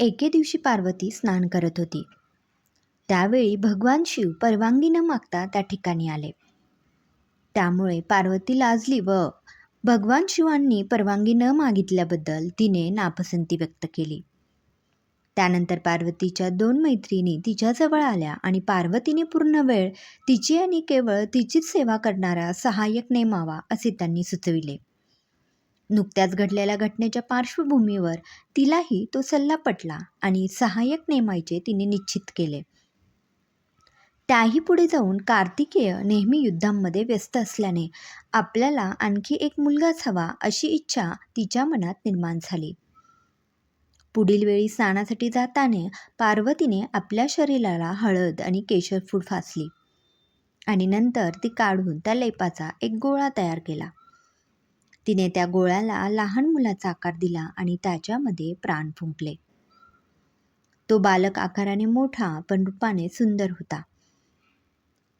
एके दिवशी पार्वती स्नान करत होती. त्यावेळी भगवान शिव परवानगी न मागता त्या ठिकाणी आले. त्यामुळे पार्वती लाजली व भगवान शिवांनी परवानगी न मागितल्याबद्दल तिने नापसंती व्यक्त केली. त्यानंतर पार्वतीच्या दोन मैत्रिणी तिच्याजवळ आल्या आणि पार्वतीने पूर्ण वेळ तिची आणि केवळ तिचीच सेवा करणारा सहाय्यक नेमावा असे त्यांनी सुचविले. नुकत्याच घडलेल्या घटनेच्या पार्श्वभूमीवर तिलाही तो सल्ला पटला आणि सहाय्यक नेमायचे तिने निश्चित केले. त्याही पुढे जाऊन कार्तिकेय नेहमी युद्धांमध्ये व्यस्त असल्याने आपल्याला आणखी एक मुलगाच हवा अशी इच्छा तिच्या मनात निर्माण झाली. पुढील वेळी स्नानासाठी जाताना पार्वतीने आपल्या शरीराला हळद आणि केशर फूड फासली आणि नंतर ती काढून त्या लेपाचा एक गोळा तयार केला. तिने त्या गोळ्याला लहान मुलाचा आकार दिला आणि त्याच्यामध्ये प्राण फुंकले. तो बालक आकाराने मोठा पण रूपाने सुंदर होता.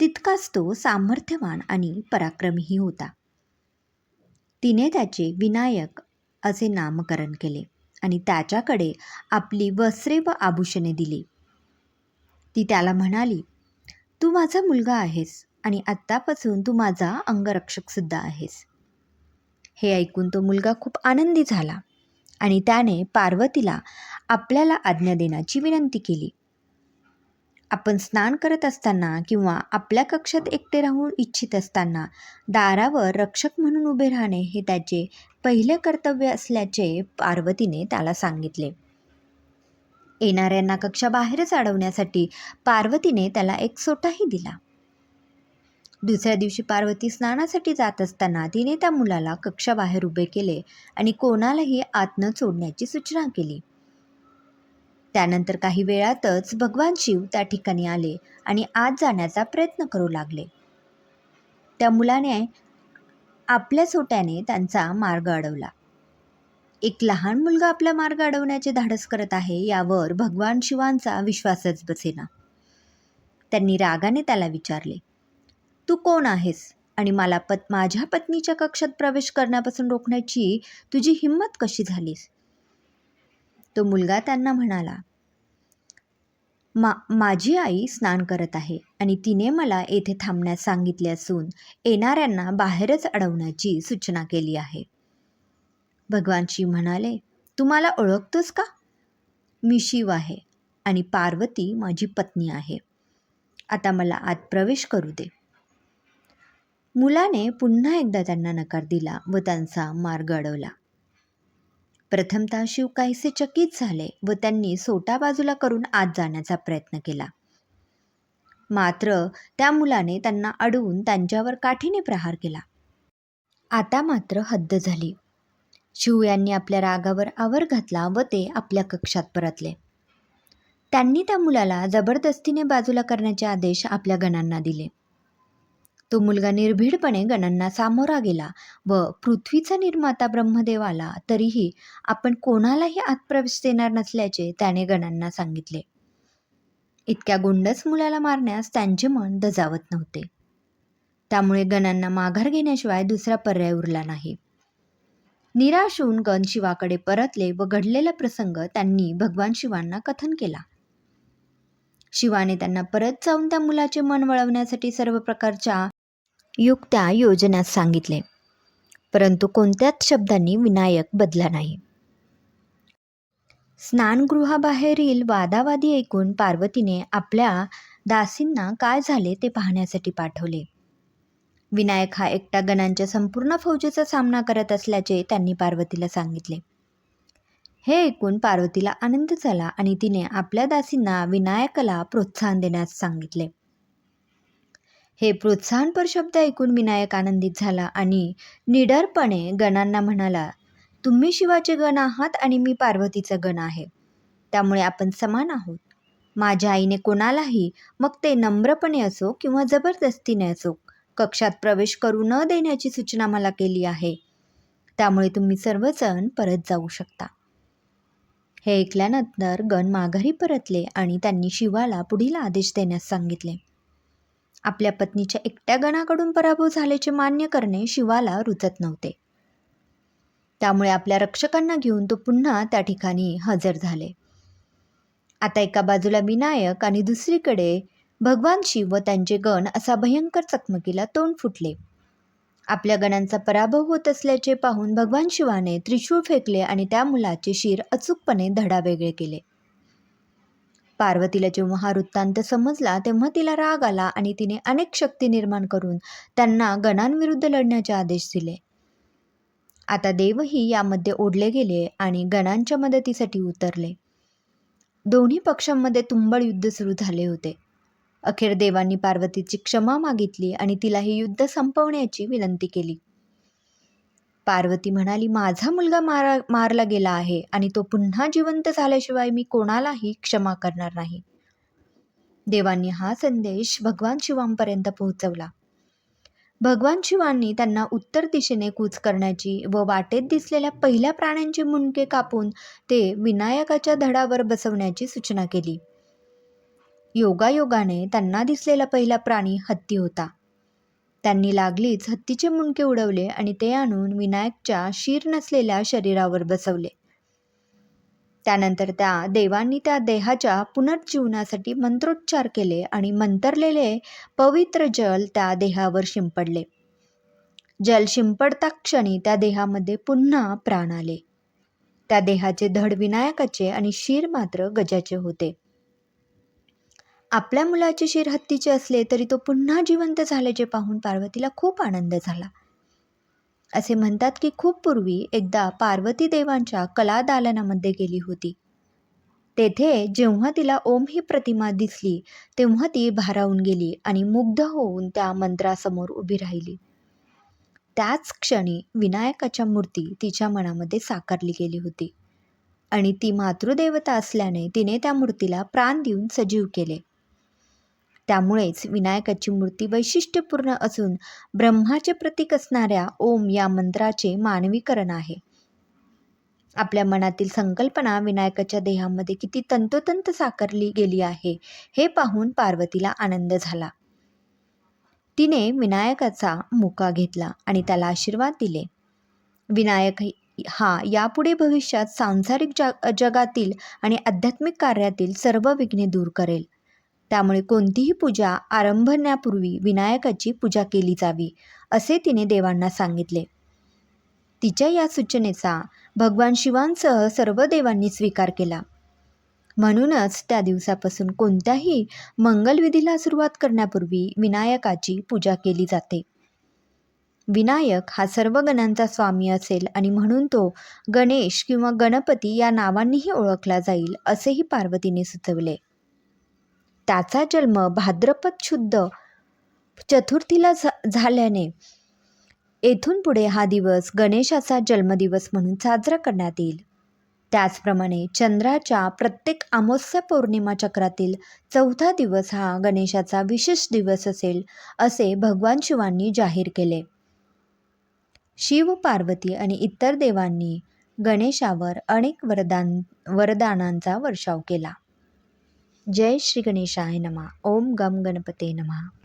तितकाच तो सामर्थ्यवान आणि पराक्रमीही होता. तिने त्याचे विनायक असे नामकरण केले आणि त्याच्याकडे आपली वस्त्रे व आभूषणे दिली. ती त्याला म्हणाली तू माझा मुलगा आहेस आणि आत्तापासून तू माझा अंगरक्षकसुद्धा आहेस. हे ऐकून तो मुलगा खूप आनंदी झाला आणि त्याने पार्वतीला आपल्याला आज्ञा देण्याची विनंती केली. आपण स्नान करत असताना किंवा आपल्या कक्षात एकटे राहू इच्छित असताना दारावर रक्षक म्हणून उभे राहणे हे त्याचे पहिले कर्तव्य असल्याचे पार्वतीने त्याला सांगितले. येणाऱ्यांना कक्षाबाहेरच अडवण्यासाठी पार्वतीने त्याला एक सोटाही दिला. दुसऱ्या दिवशी पार्वती स्नानासाठी जात असताना तिने त्या मुलाला कक्षाबाहेर उभे केले आणि कोणालाही आत न सोडण्याची सूचना केली. त्यानंतर काही वेळातच भगवान शिव त्या ठिकाणी आले आणि आत जाण्याचा प्रयत्न करू लागले. त्या मुलाने आपल्या सोट्याने त्यांचा मार्ग अडवला. एक लहान मुलगा आपला मार्ग अडवण्याचे धाडस करत आहे यावर भगवान शिवांचा विश्वासच बसेना. त्यांनी रागाने त्याला विचारले तू कोण आहेस? आणि मला पत माझ्या पत्नीच्या कक्षात प्रवेश करण्यापासून रोखण्याची तुझी हिंमत कशी झालीस? तो मुलगा त्यांना म्हणाला मा माझी आई स्नान करत आहे आणि तिने मला येथे थांबण्यास सांगितले असून येणाऱ्यांना बाहेरच अडवण्याची सूचना केली आहे. भगवान शिव म्हणाले तू मला ओळखतोस का? मी शिव आहे आणि पार्वती माझी पत्नी आहे. आता मला आत प्रवेश करू दे. मुलाने पुन्हा एकदा त्यांना नकार दिला व त्यांचा मार्ग अडवला. प्रथमतः शिव काहीसे चकित झाले व त्यांनी सोटा बाजूला करून आत जाण्याचा प्रयत्न केला. मात्र त्या मुलाने त्यांना अडवून त्यांच्यावर काठीने प्रहार केला. आता मात्र हद्द झाली. शिव यांनी आपल्या रागावर आवर घातला व ते आपल्या कक्षात परतले. त्यांनी त्या मुलाला जबरदस्तीने बाजूला करण्याचे आदेश आपल्या गणांना दिले. तो मुलगा निर्भीडपणे गणांना सामोरा गेला व पृथ्वीचा निर्माता ब्रह्मदेव आला. तरीही आपण कोणालाही आत प्रवेश देणार नसल्याचे त्याने गणांना सांगितले. इतक्या गोंडस मुलाला मारण्यास त्यांचे मन दजावत नव्हते. त्यामुळे गणांना माघार घेण्याशिवाय दुसरा पर्याय उरला नाही. निराश होऊन गण शिवाकडे परतले व घडलेला प्रसंग त्यांनी भगवान शिवांना कथन केला. शिवाने त्यांना परत जाऊन त्या मुलाचे मन वळवण्यासाठी सर्व प्रकारच्या युक्त्या योजनात सांगितले. परंतु कोणत्याच शब्दांनी विनायक बदला नाही. स्नानगृहाबाहेरील वादावादी ऐकून पार्वतीने आपल्या दासींना काय झाले ते पाहण्यासाठी पाठवले. विनायक हा एकटा गणांच्या संपूर्ण फौजेचा सामना करत असल्याचे त्यांनी पार्वतीला सांगितले. हे ऐकून पार्वतीला आनंद झाला आणि तिने आपल्या दासींना विनायकाला प्रोत्साहन देण्यास सांगितले. हे प्रोत्साहनपर शब्द ऐकून विनायक आनंदित झाला आणि निडरपणे गणांना म्हणाला तुम्ही शिवाचे गण आहात आणि मी पार्वतीचा गण आहे. त्यामुळे आपण समान आहोत. माझ्या आईने कोणालाही मग ते नम्रपणे असो किंवा जबरदस्तीने असो कक्षात प्रवेश करू न देण्याची सूचना मला केली आहे. त्यामुळे तुम्ही सर्वजण परत जाऊ शकता. हे ऐकल्यानंतर गण माघारी परतले आणि त्यांनी शिवाला पुढील आदेश देण्यास सांगितले. आपल्या पत्नीच्या एकट्या गणाकडून पराभव झाल्याचे मान्य करणे शिवाला रुचत नव्हते. त्यामुळे आपल्या रक्षकांना घेऊन तो पुन्हा त्या ठिकाणी हजर झाले. आता एका बाजूला विनायक आणि दुसरीकडे भगवान शिव व त्यांचे गण असा भयंकर चकमकीला तोंड फुटले. आपल्या गणांचा पराभव होत असल्याचे पाहून भगवान शिवाने त्रिशूळ फेकले आणि त्या मुलाचे शिर अचूकपणे धडा वेगळे केले. पार्वतीला जेव्हा हा वृत्तांत समजला तेव्हा तिला राग आला आणि तिने अनेक शक्ती निर्माण करून त्यांना गणांविरुद्ध लढण्याचे आदेश दिले. आता देवही यामध्ये ओढले गेले आणि गणांच्या मदतीसाठी उतरले. दोन्ही पक्षांमध्ये तुंबळ युद्ध सुरू झाले होते. अखेर देवांनी पार्वतीची क्षमा मागितली आणि तिला हे युद्ध संपवण्याची विनंती केली. पार्वती म्हणाली माझा मुलगा मारा मारला गेला आहे आणि तो पुन्हा जिवंत झाल्याशिवाय मी कोणालाही क्षमा करणार नाही. देवांनी हा संदेश भगवान शिवांपर्यंत पोहोचवला. भगवान शिवांनी त्यांना उत्तर दिशेने कूच करण्याची व वाटेत दिसलेल्या पहिल्या प्राण्यांचे मुंडके कापून ते विनायकाच्या धडावर बसवण्याची सूचना केली. योगायोगाने त्यांना दिसलेला पहिला प्राणी हत्ती होता. त्यांनी लागलीच हत्तीचे मुंडके उडवले आणि ते आणून विनायकच्या शीर नसलेल्या शरीरावर बसवले. त्यानंतर त्या देवांनी त्या देहाच्या पुनर्जीवनासाठी मंत्रोच्चार केले आणि मंतरलेले पवित्र जल त्या देहावर शिंपडले. जल शिंपडता क्षणी त्या देहामध्ये पुन्हा प्राण आले. त्या देहाचे धड विनायकाचे आणि शीर मात्र गजाचे होते. आपल्या मुलाचे शिर हत्तीचे असले तरी तो पुन्हा जिवंत झाल्याचे पाहून पार्वतीला खूप आनंद झाला. असे म्हणतात की खूप पूर्वी एकदा पार्वती देवांच्या कलादालनामध्ये गेली होती. तेथे जेव्हा तिला ओम ही प्रतिमा दिसली तेव्हा ती भारावून गेली आणि मुग्ध होऊन त्या मंत्रासमोर उभी राहिली. त्याच क्षणी विनायकाच्या मूर्ती तिच्या मनामध्ये साकारली गेली होती आणि ती मातृदेवता असल्याने तिने त्या मूर्तीला प्राण देऊन सजीव केले. त्यामुळेच विनायकाची मूर्ती वैशिष्ट्यपूर्ण असून ब्रह्माचे प्रतीक असणाऱ्या ओम या मंत्राचे मानवीकरण आहे. आपल्या मनातील संकल्पना विनायकाच्या देहामध्ये किती तंतोतंत साकारली गेली आहे हे पाहून पार्वतीला आनंद झाला. तिने विनायकाचा मुका घेतला आणि त्याला आशीर्वाद दिले. विनायक हा यापुढे भविष्यात सांसारिक जग जगातील आणि आध्यात्मिक कार्यातील सर्व विघ्ने दूर करेल. त्यामुळे कोणतीही पूजा आरंभण्यापूर्वी विनायकाची पूजा केली जावी असे तिने देवांना सांगितले. तिच्या या सूचनेचा भगवान शिवांसह सर्व देवांनी स्वीकार केला. म्हणूनच त्या दिवसापासून कोणत्याही मंगलविधीला सुरुवात करण्यापूर्वी विनायकाची पूजा केली जाते. विनायक हा सर्व गणांचा स्वामी असेल आणि म्हणून तो गणेश किंवा गणपती या नावांनीही ओळखला जाईल असेही पार्वतीने सुचवले. त्याचा जन्म भाद्रपद शुद्ध चतुर्थीला झाल्याने येथून पुढे हा दिवस गणेशाचा जन्मदिवस म्हणून साजरा करण्यात येईल. त्याचप्रमाणे चंद्राच्या प्रत्येक अमावस्या पौर्णिमा चक्रातील चौथा दिवस हा गणेशाचा विशेष दिवस असेल असे भगवान शिवांनी जाहीर केले. शिव पार्वती आणि इतर देवांनी गणेशावर अनेक वरदान वरदानांचा वर्षाव केला. જય શ્રી ગણેશાય નમઃ. ઓમ ગમ ગણપતે નમઃ.